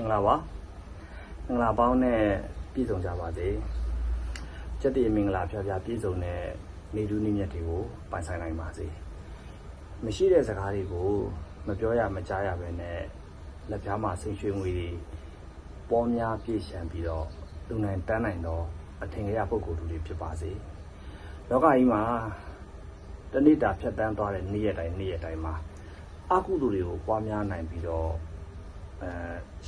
င်္ဂလာပါမင်္ဂလာပေါင်းနဲ့ပြည့်စုံကြပါစေကျက်တည်မင်္ဂလာဖျားဖျားပြည့်စုံတဲ့နေတူးနေမြတ်တွေကိုပိုင်ဆိုင်နိုင်ပါစေမရှိတဲ့စကားတွေကိုမပြောရမကြားရပဲနဲ့လက်ပြားမှာဆင်ရွှေငွေတွေပေါ်များပြည့်ရှံပြီးတော့လူနိုင်တန်းနိုင်တော့အထင်ကြီးပုဂ္ဂိုလ်တွေဖြစ်ပါစေလောကကြီးမှာတဏိတာဖြတ်တန်းသွားတဲ့နေ့ရက်တိုင်းနေ့ရက်တိုင်းမှာအကုသိုလ်တွေကိုပွားများနိုင်ပြီးတော့ အဲ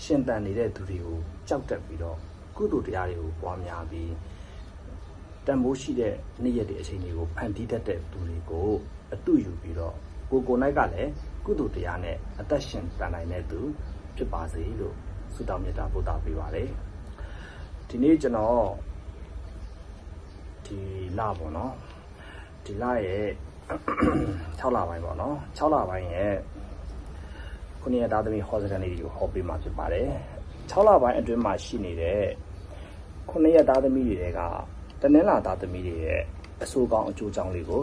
ရှင်တန်နေတဲ့သူတွေကိုကြောက်တက်ပြီးတော့ကုသိုလ်တရားတွေကိုပွားများပြီးတန်ဖိုးရှိတဲ့နေ့ရက်တွေအချိန်တွေကိုဖန်တီးတတ်တဲ့သူတွေကိုအတူယူပြီးတော့ကိုကိုနိုင်ကလည်းကုသိုလ်တရားနဲ့အသက်ရှင်တန်နိုင်တဲ့သူဖြစ်ပါစေလို့ဆုတောင်းမေတ္တာပို့သပေးပါရစေဒီနေ့ကျွန်တော်ဒီလပေါ့နော်ဒီလရဲ့6လပိုင်းပေါ့နော်6လပိုင်းရဲ့ ခုနှစ်ရက်သားသမီးဟောစကန်လေးတွေကိုဟောပေးမှာဖြစ်ပါတယ်6လပိုင်းအတွင်းမှာရှိနေတဲ့ခုနှစ်ရက်သားသမီးတွေကတနင်္လာသားသမီးတွေရဲ့အဆိုးကောင်းအကျိုးကြောင့်လေးကို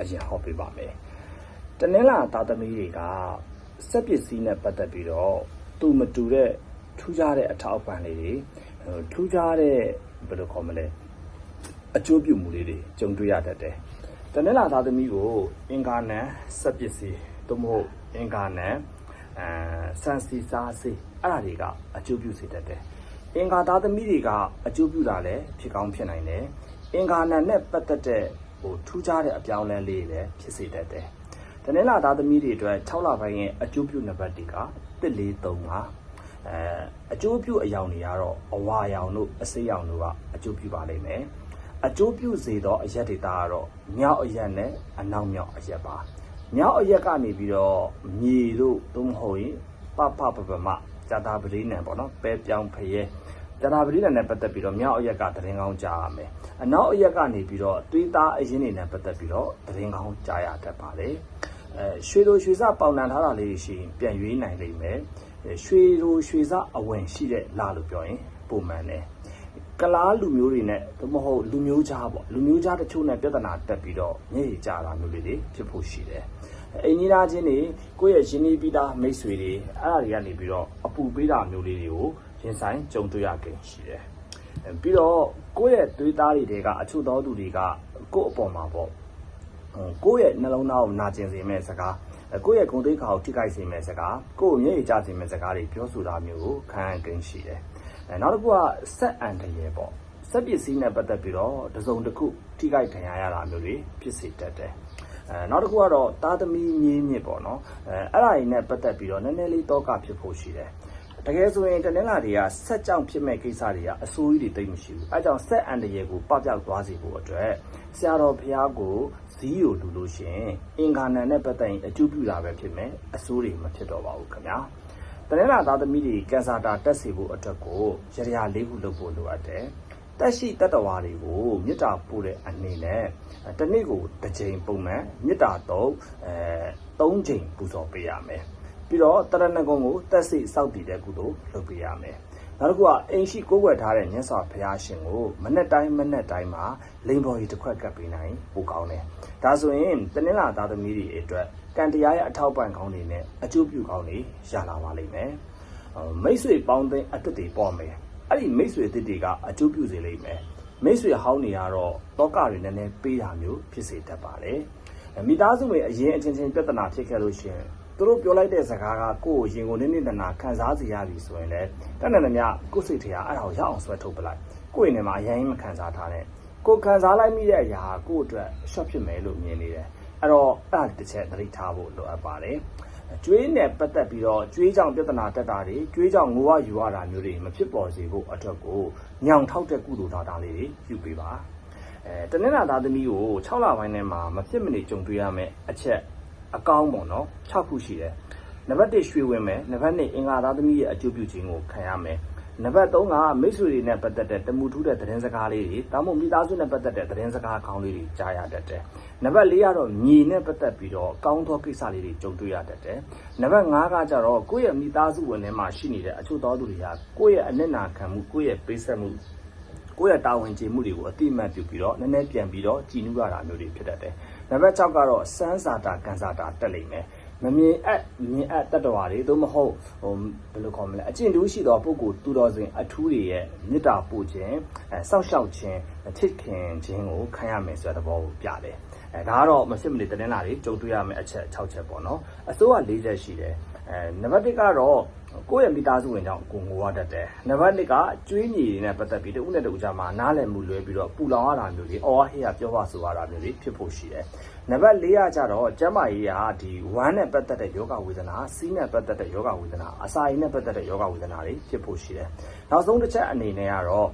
အရင်ဟောပေးပါမယ်တနင်္လာသားသမီးတွေကစက်ပစ္စည်းနဲ့ပတ်သက်ပြီးတော့သူမတူတဲ့ထူးခြားတဲ့အထောက်အပံ့လေးတွေဟိုထူးခြားတဲ့ဘယ်လိုခေါ်မလဲအကျိုးပြုမှုလေးတွေကြုံတွေ့ရတတ်တယ်တနင်္လာသားသမီးကိုအင်္ဂါနံစက်ပစ္စည်းသို့မဟုတ်အင်္ဂါနံ အဲဆန်စီစားစေးအဲ့ဒါတွေကအကျိုးပြုစေတတ်တယ်။အင်္ဂါသားသမီးတွေကအကျိုးပြုတာလည်းဖြစ်ကောင်းဖြစ်နိုင်တယ်။အင်္ဂါနံနဲ့ပတ်သက်တဲ့ဟိုထူးခြားတဲ့အပြောင်းအလဲလေးတွေလည်းဖြစ်စေတတ်တယ်။တနင်္လာသားသမီးတွေအတွက်6လပိုင်းရဲ့အကျိုးပြုနံပါတ်တွေက1435အဲအကျိုးပြုအယောင်တွေကတော့အဝါရောင်တို့အစိမ်းရောင်တို့ကအကျိုးပြုပါလိမ့်မယ်။အကျိုးပြုစေသောအရက်တွေတာကတော့မြောက်အရက်နဲ့အနောက်မြောက်အရက်ပါ။ မြောက်အရက်ကနေပြီးတော့မြေတို့သို့မဟုတ်ရင်ပပပပမဇာတာပရိနံပေါ့နော်ပဲပြောင်းဖရဲဇာတာပရိနံနဲ့ပတ်သက်ပြီးတော့မြောက်အရက်ကသတင်းကောင်းကြားရမယ်အနောက်အရက်ကနေပြီးတော့သွေးသားအရင်းတွေနဲ့ပတ်သက်ပြီးတော့သတင်းကောင်းကြားရတတ်ပါတယ်အဲရွှေလိုရွှေစပေါင်နံထားတာလေးရှိရင်ပြန်ရွေးနိုင်လိမ့်မယ်အဲရွှေလိုရွှေစအဝင်ရှိတဲ့လာလို့ပြောရင်ပုံမှန်တယ်ကလားလူမျိုးတွေနဲ့သို့မဟုတ်လူမျိုးကြားပေါ့လူမျိုးကြားတချို့နဲ့ပြဿနာတက်ပြီးတော့ညည်ကြတာမျိုးလေးတွေဖြစ်ဖို့ရှိတယ်။ အိမ်ကြီးသားချင်းတွေကိုယ့်ရဲ့ရင်းနှီးပြီးသားမိတ်ဆွေတွေအဲ့ဒါတွေကနေပြီးတော့အပူပေးတာမျိုးလေးတွေကိုရင်ဆိုင်ကြုံတွေ့ရကြရှိတယ်။အဲပြီးတော့ကိုယ့်ရဲ့သွေးသားတွေတွေကအချို့သောသူတွေကကိုယ့်အပေါ်မှာပေါ့ဟိုကိုယ့်ရဲ့နှလုံးသားကိုနာကျင်စေမဲ့စကားအဲကိုယ့်ရဲ့ဂုဏ်သိက္ခာကိုထိခိုက်စေမဲ့စကားကိုယ့်ကိုမျက်ရည်ကျစေမဲ့စကားတွေပြောဆိုတာမျိုးကိုခံရကိန်းရှိတယ်အဲနောက်တစ်ခုကဆက်အန်တရယ်ပေါ့ဆက်ပစ္စည်းနဲ့ပတ်သက်ပြီးတော့တစ်စုံတစ်ခုထိခိုက်ဒဏ်ရာရတာမျိုးတွေဖြစ်စေတတ်တယ် အဲနောက်တစ်ခုကတော့တာသမီမြင်းမြစ်ပေါ့နော်အဲအဲ့ဒါကြီးနဲ့ပတ်သက်ပြီးတော့နည်းနည်းလေးတောကဖြစ်ဖို့ရှိတယ်တကယ်ဆိုရင်တနင်္လာတွေကဆက်ကြောင်ဖြစ်မဲ့ကိစ္စတွေကအစိုးရတွေတိတ်မရှိဘူးအဲကြောင့်ဆက်အန်တရယ်ကိုပပျောက်သွားစေဖို့အတွက်ဆရာတော်ဘုရားကိုဇီးကိုလူလို့ရှရင်အင်္ဂါနံနဲ့ပတ်သက်ရင်အကျိုးပြုတာပဲဖြစ်မယ်အစိုးတွေမဖြစ်တော့ပါဘူးခင်ဗျာတနင်္လာသားသမီးတွေကင်ဆာတာတက်စေဖို့အတွက်ကိုရရလေးခုလုပ်ဖို့လိုအပ်တယ် တက်ရှိတတ္တဝါတွေကိုမေတ္တာပို့တဲ့အနေနဲ့အဲတစ်နေ့ကိုတစ်ကြိမ်ပုံမှန်မေတ္တာတော့အဲ၃ကြိမ်ပူဇော်ပေးရမယ်ပြီးတော့တရဏဂုံကိုတက်စိစောက်တည်တဲ့ကုသိုလ်လုပ်ပေးရမယ်။နောက်တစ်ခုကအိမ်ရှိကိုးကွယ်ထားတဲ့မြတ်စွာဘုရားရှင်ကိုမနေ့တိုင်းမနေ့တိုင်းမှာလိန်ပေါ်ကြီးတစ်ခွက်ကပ်ပေးနိုင်ပိုကောင်းတယ်။ဒါဆိုရင်တနင်္လာသားသမီးတွေအတွက်ကံတရားရဲ့အထောက်ပံ့ကောင်းတွေနဲ့အကျိုးပြုကောင်းတွေရလာပါလိမ့်မယ်။အော်မိတ်ဆွေပေါင်းတဲ့အတက်တွေပေါ်မယ်။ အဲ့ဒီမိတ်ဆွေအတက်တွေကအကျိုးပြုစေလိမ့်မယ်။မိတ်ဆွေဟောင်းတွေကတော့တောကတွေနည်းနည်းပေးတာမျိုးဖြစ်စေတတ်ပါတယ်။မိသားစုတွေအရင်အချင်းချင်းပြဿနာဖြစ်ခဲ့လို့ရှိရင်သူတို့ပြောလိုက်တဲ့စကားကကိုယ့်ကိုရင်ကိုနစ်နစ်နာနာခံစားစေရပြီဆိုရင်လည်းတဏ္ဍာနမြကိုယ့်စိတ်ထဲကအဲ့ဒါကိုရအောင်ဆွဲထုတ်ပလိုက်ကိုယ့်ရင်ထဲမှာအရင်မခံစားထားနဲ့ကိုယ်ခံစားလိုက်မိတဲ့အရာကကိုယ့်အတွက် short ဖြစ်မယ်လို့မြင်နေတယ်အဲ့တော့အဲ့ဒါတစ်ချက်သတိထားဖို့လိုအပ်ပါတယ် ကျွေးနဲ့ပတ်သက်ပြီးတော့ကျွေးကြောင်ပြဿနာတက်တာတွေကျွေးကြောင်ငိုရယူရတာမျိုးတွေမဖြစ်ပေါ်စေဖို့အတွက်ကိုညောင်ထောက်တဲ့ကုသိုလ်ဒါတာလေးတွေပြုပေးပါအဲတနင်္လာသားသမီးကို6လပိုင်းထဲမှာမဖြစ်မနေကြုံတွေ့ရမယ်အချက်အကောင်းပေါ့နော်6ခုရှိတယ်နံပါတ်1ရွှေဝင်မယ်နံပါတ်2အင်္ဂါသားသမီးရဲ့အကျိုးပြုခြင်းကိုခံရမယ် နံပါတ်3ကမိတ်ဆွေတွေနဲ့ပတ်သက်တဲ့တမှုထူးတဲ့သတင်းစကားလေးတွေဒါမှမဟုတ်မိသားစုနဲ့ပတ်သက်တဲ့သတင်းစကားကောင်းလေးတွေကြားရတတ်တယ်နံပါတ်4ကတော့မြေနဲ့ပတ်သက်ပြီးတော့ကောင်းသောကိစ္စလေးတွေကြုံတွေ့ရတတ်တယ်နံပါတ်5ကကြတော့ကိုယ့်ရဲ့မိသားစုဝင်ထဲမှာရှိနေတဲ့အချို့သောသူတွေကကိုယ့်ရဲ့အနစ်နာခံမှုကိုယ့်ရဲ့ပေးဆက်မှုကိုယ့်ရဲ့တာဝန်ကျေမှုတွေကိုအတိအမှတ်ပြုပြီးတော့နည်းနည်းပြန်ပြီးတော့ကြည်နူးရတာမျိုးတွေဖြစ်တတ်တယ်။နံပါတ်6ကတော့စမ်းစာတာကန်စာတာတက်လိမ့်မယ်။ မမြင်အပ်မြင်အပ်တတ္တဝါတွေသို့မဟုတ်ဟိုဘယ်လိုခေါ်မလဲအကျင့်တူးရှိသောပုဂ္ဂိုလ်သူတော်စင်အထူးတွေရဲ့မေတ္တာပို့ခြင်းအဲစောင့်ရှောက်ခြင်းချစ်ခင်ခြင်းကိုခံရမယ်ဆိုတဲ့သဘောကိုပြတယ်အဲဒါကတော့မဖြစ်မနေတင်းလာတွေကြုံတွေ့ရမယ့်အချက်6ချက်ပေါ့နော်အစိုးရ၄ချက်ရှိတယ် အဲနံပါတ်1ကတော့ကိုယ့်ရဲ့မိသားစုဝင်ကြောင့်ကိုငိုရတတ်တယ်။နံပါတ်2ကကျွေးမြေတွေနဲ့ပတ်သက်ပြီးတဦးနဲ့တဦးကြားမှာနားလည်မှုလွဲပြီးတော့ပူလောင်ရတာမျိုးတွေအော်ဟေးရပြောပါဆိုရတာမျိုးတွေဖြစ်ဖို့ရှိတယ်။နံပါတ်4ကကြတော့ကျန်းမာရေးကဒီဝမ်းနဲ့ပတ်သက်တဲ့ယောဂဝေဒနာစီးနဲ့ပတ်သက်တဲ့ယောဂဝေဒနာအစာရည်နဲ့ပတ်သက်တဲ့ယောဂဝေဒနာတွေဖြစ်ဖို့ရှိတယ်။နောက်ဆုံးတစ်ချက်အနေနဲ့ကတော့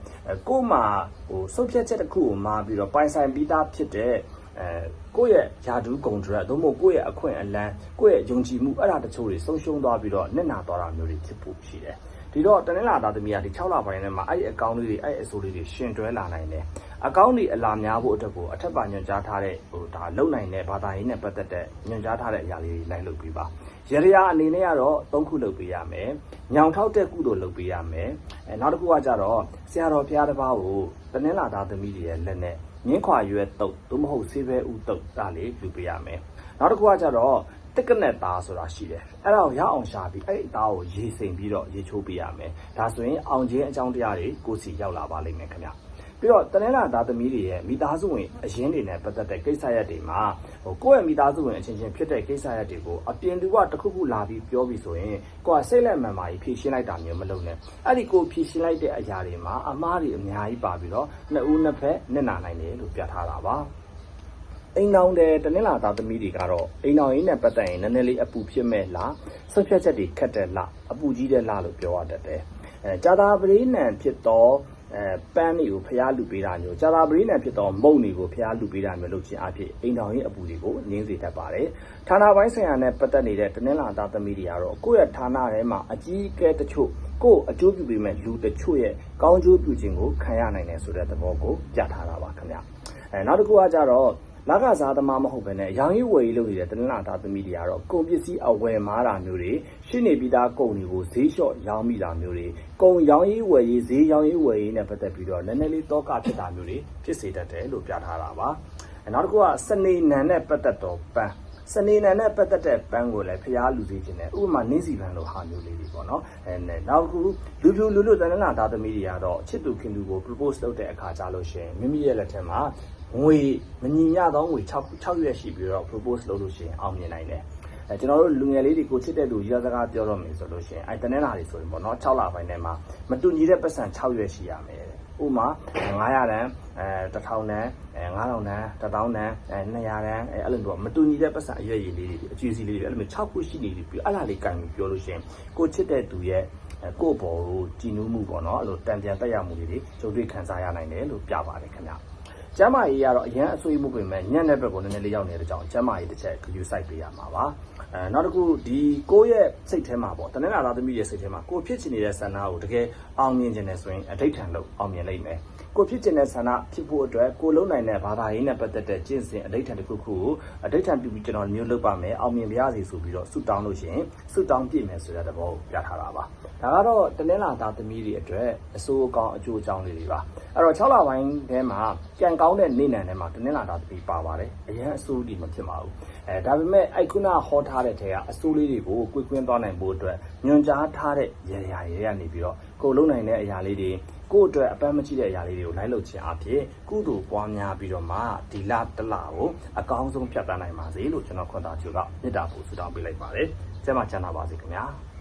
ကိုယ်မှာဟိုဆုတ်ဖြတ်ချက်တစ်ခုကိုမှာပြီးတော့ပိုင်ဆိုင်ပြီးသားဖြစ်တဲ့ အဲကိုယ့်ရဲ့ယာဒူးဂုံဒရက်သို့မဟုတ်ကိုယ့်ရဲ့အခွင့်အလန်းကိုယ့်ရဲ့ယုံကြည်မှုအဲ့ဒါတချို့တွေဆုံးရှုံးသွားပြီးတော့နစ်နာသွားတာမျိုးတွေဖြစ်ဖို့ရှိတယ်ဒီတော့တနင်္လာသားသမီးကဒီ6လပိုင်းထဲမှာအဲ့ဒီအကောင့်လေးတွေအဲ့ဒီအစိုးလေးတွေရှင်တွဲလာနိုင်တယ်အကောင့်တွေအလာများဖို့အတွက်ကိုအထက်ပါညွှန်ကြားထားတဲ့ဟိုဒါလုံနိုင်တဲ့ဘာသာရေးနဲ့ပတ်သက်တဲ့ညွှန်ကြားထားတဲ့အရာလေးတွေလိုက်လုပ်ပြီးပါရရအနေနဲ့ကတော့၃ခုလုပ်ပေးရမယ်ညောင်ထောက်တဲ့ကုသိုလ်လုပ်ပေးရမယ်အဲနောက်တစ်ခုကကြတော့ဆရာတော်ဘုရားတစ်ပါးကိုတနင်္လာသားသမီးတွေရဲ့လက်နဲ့ မြင်းခွာရွယ်တုတ်သို့မဟုတ်ဆေးဘဲဥတုတ်ဒါလေးယူပေးရမယ်နောက်တစ်ခုကကြတော့တက်ကနဲ့သားဆိုတာရှိတယ်အဲ့ဒါကိုရအောင်ရှာပြီးအဲ့ဒီသားကိုရေစိမ်ပြီးတော့ရေချိုးပေးရမယ်ဒါဆိုရင်အောင်ခြင်းအကြောင်းတရားတွေကိုယ်စီရောက်လာပါလိမ့်မယ်ခင်ဗျ ပြီးတော့တနင်္လာသားသမီးတွေရဲ့မိသားစုဝင်အရင်တွေနဲ့ပတ်သက်တဲ့ကိစ္စရပ်တွေမှာဟိုကိုယ့်ရဲ့မိသားစုဝင်အချင်းချင်းဖြစ်တဲ့ကိစ္စရပ်တွေကိုအပြင်သူကတစ်ခုခုလာပြီးပြောပြီးဆိုရင်ကိုယ်ကစိတ်လက်မှန်ပါကြီးဖြေရှင်းလိုက်တာမျိုးမလုပ်နဲ့အဲ့ဒီကိုဖြေရှင်းလိုက်တဲ့အရာတွေမှာအမားတွေအများကြီးပါပြီးတော့နှစ်ဦးနှစ်ဖက်နစ်နာနိုင်တယ်လို့ပြထားတာပါအိမ်အောင်တဲ့တနင်္လာသားသမီးတွေကတော့အိမ်အောင်ရင်းနဲ့ပတ်သက်ရင်နည်းနည်းလေးအပူဖြစ်မဲ့လားဆွတ်ဖြတ်ချက်တွေခက်တဲ့လားအပူကြီးတဲ့လားလို့ပြောရတတ်တယ်အဲဂျာတာပရိနံဖြစ်တော့ အဲပန်းတွေကိုဖျားလူပေးတာမျိုးဂျာတာပရိနံဖြစ်တော့မုံတွေကိုဖျားလူပေးတာမျိုးလုပ်ခြင်းအဖြစ်အိမ်တော်ရင်အပူတွေကိုနင်းစေတတ်ပါတယ်ဌာနပိုင်းဆိုင်ရာနဲ့ပတ်သက်နေတဲ့တနင်္လာသားသမီးတွေကတော့ကိုယ့်ရဲ့ဌာနထဲမှာအကြီးအကဲတချို့ကိုယ်အကျိုးပြုပေးမဲ့လူတချို့ရဲ့ကောင်းကျိုးပြုခြင်းကိုခံရနိုင်တယ်ဆိုတဲ့သဘောကိုပြထားတာပါခင်ဗျအဲနောက်တစ်ခုကကြတော့ လကစားသမားမဟုတ်ဘဲနဲ့ရောင်ရီဝယ်ရီလုပ်နေတဲ့တနင်္လာသားသမီးတွေကတော့ကုန်ပစ္စည်းအဝယ်မားတာမျိုးတွေရှင်းနေပြီးသားကုန်တွေကိုဈေးလျှော့ရောင်းမိတာမျိုးတွေကုန်ရောင်ရီဝယ်ရီဈေးရောင်ရီဝယ်ရီနဲ့ပတ်သက်ပြီးတော့နည်းနည်းလေးတောကဖြစ်တာမျိုးတွေဖြစ်စေတတ်တယ်လို့ပြထားတာပါနောက်တစ်ခုကစနေနံနဲ့ပတ်သက်တော့ပန်း စနေနံနဲ့ပတ်သက်တဲ့ပန်းကိုလည်းဖျားလူသေးခြင်းနဲ့ဥပမာနင်းစီပန်းလိုဟာမျိုးလေးတွေပေါ့နော်အဲနဲ့နောက်တစ်ခုလူပြူလူလူတနင်္လာသားသမီးတွေကတော့ချစ်သူခင်သူကို propose လုပ်တဲ့အခါကြလို့ရှိရင်မိမိရဲ့လက်ထက်မှာငွေမညီမျှသောငွေ6 6ရက်ရှိပြီးတော့ propose လုပ်လို့ရှိရင်အောင်မြင်နိုင်တယ်အဲကျွန်တော်တို့လူငယ်လေးတွေကိုချစ်တဲ့လူရစကားပြောတော့မယ်ဆိုလို့ရှိရင်အဲတနင်္လာတွေဆိုရင်ပေါ့နော်6လပိုင်းထဲမှာမတူညီတဲ့ပတ်စံ6ရက်ရှိရမယ် ဥမာ900တန်းအဲ1000တန်းအဲ9000တန်း1000တန်းအဲ200တန်းအဲအဲ့လိုမျိုးမတူညီတဲ့ပတ်စံအရွက်ရည်လေးတွေအကျွေးစီလေးတွေအဲ့လိုမျိုး6ခုရှိနေပြီပြီးအဲ့လားလေးကန်ပြီးပြောလို့ရှိရင်ကိုချစ်တဲ့သူရဲ့ကိုယ့်ဘော်ကိုကြည်နူးမှုပေါ့နော်အဲ့လိုတံပြန်တက်ရမှုလေးတွေကြုံတွေ့ခံစားရနိုင်တယ်လို့ပြပါတယ်ခင်ဗျ ကျမ်းမာရေးကတော့အရန်အဆွေးမှုပြင်မဲ့ညံ့တဲ့ဘက်ကိုနည်းနည်းလေးရောက်နေတဲ့ကြောင့်ကျမ်းမာရေးတစ်ချက်ခယူဆိုင်ပေးရမှာပါအဲနောက်တစ်ခုဒီကိုယ့်ရဲ့စိတ်ထဲမှာပေါ့တနင်္လာသားသမီးရဲ့စိတ်ထဲမှာကိုဖြစ်ချင်နေတဲ့ဆန္ဒကိုတကယ်အောင်မြင်ခြင်းနဲ့ဆိုရင်အဋိဋ္ဌံလို့အောင်မြင်လိမ့်မယ် ကိုဖြစ်ချင်တဲ့ဆန္ဒဖြစ်ဖို့အတွက်ကိုလုံးနိုင်တဲ့ဘာသာရေးနဲ့ပတ်သက်တဲ့ကျင့်စဉ်အဋိဋ္ဌံတစ်ခုခုကိုအဋိဋ္ဌံပြုပြီးကျွန်တော်မျိုးလုပ်ပါမယ်အောင်မြင်ပါရစေဆိုပြီးတော့ဆုတောင်းလို့ရှိရင်ဆုတောင်းပြည့်မယ်ဆိုတဲ့သဘောကိုပြထားတာပါဒါကတော့တနင်္လာသားသမီးတွေအတွက်အစိုးအကောင်အကျိုးအကြောင်းလေးတွေပါအဲ့တော့6လပိုင်းထဲမှာကြံကောင်းတဲ့နေ့နံထဲမှာတနင်္လာသားသမီးပါပါတယ်အရင်အစိုးဒီမဖြစ်ပါဘူးအဲဒါပေမဲ့အဲ့ခုနဟောထားတဲ့ထဲကအစိုးလေးတွေကို꿰ကွင်းသွားနိုင်ဖို့အတွက်ညွန်ကြားထားတဲ့ရရရရနေပြီးတော့ ကိုလုံးနိုင်တဲ့အရာလေးတွေကိုယ့်အတွက်အပန်းမကြည့်တဲ့အရာလေးတွေကိုလိုက်လုပ်ခြင်းအဖြစ်ကုသိုလ်ပွားများပြီးတော့မှဒီလတလကိုအကောင်းဆုံးဖြတ်သန်းနိုင်ပါစေလို့ကျွန်တော်ခွန်သားကျူကမေတ္တာပို့ဆုတောင်းပေးလိုက်ပါတယ်။ကျမ်းမာချမ်းသာပါစေခင်ဗျာ။